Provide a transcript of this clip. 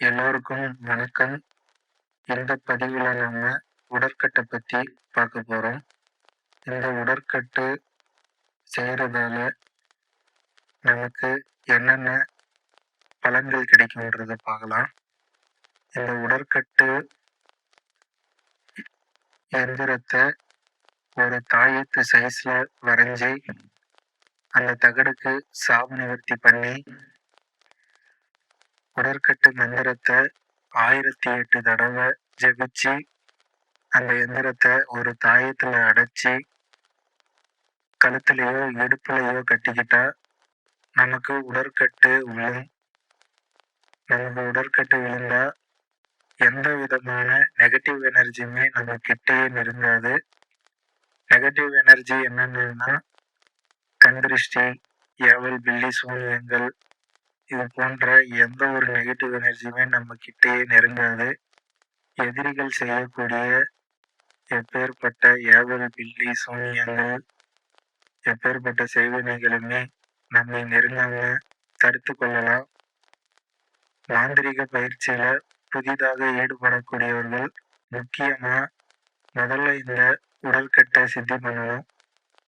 எல்லோருக்கும் வணக்கம். இந்த பதிவுல நம்ம உடற்கட்டை பத்தி பார்க்க போறோம். இந்த உடற்கட்டு செய்கிறதால நமக்கு என்னென்ன பலன்கள் கிடைக்கும்ன்றத பார்க்கலாம். இந்த உடற்கட்டு எந்திரத்தை ஒரு தாயத்து சைஸ்ல வரைஞ்சு, அந்த தகடுக்கு சாப நிவர்த்தி பண்ணி உடற்கட்டு மந்திரத்தை ஆயிரத்தி எட்டு தடவை ஜெபிச்சு, அந்த எந்திரத்தை ஒரு தாயத்தில் அடைச்சி கழுத்துலையோ இடுப்புலயோ கட்டிக்கிட்டா, நமக்கு உடற்கட்டு விழும். நமக்கு உடற்கட்டு விழுந்தா, எந்த விதமான நெகட்டிவ் எனர்ஜியுமே நம்ம கிட்டேயே நெருங்காது. நெகட்டிவ் எனர்ஜி என்னென்னா கண்திருஷ்டி ஏவல், பில்லி, சூனியங்கள் இது போன்ற எந்த ஒரு நெகட்டிவ் எனர்ஜியுமே நம்ம கிட்டேயே நெருங்காது. எதிரிகள் செய்யக்கூடிய எப்பேர்ப்பட்ட ஏவல், பில்லி, சூனியங்கள், எப்பேர்ப்பட்ட செய்வினைகளுமே நம்மை நெருங்காம தடுத்து கொள்ளலாம். மாந்திரிக பயிற்சியில புதிதாக ஈடுபடக்கூடியவர்கள் முக்கியமா முதல்ல இந்த உடல்கட்டை சித்தி பண்ணணும்.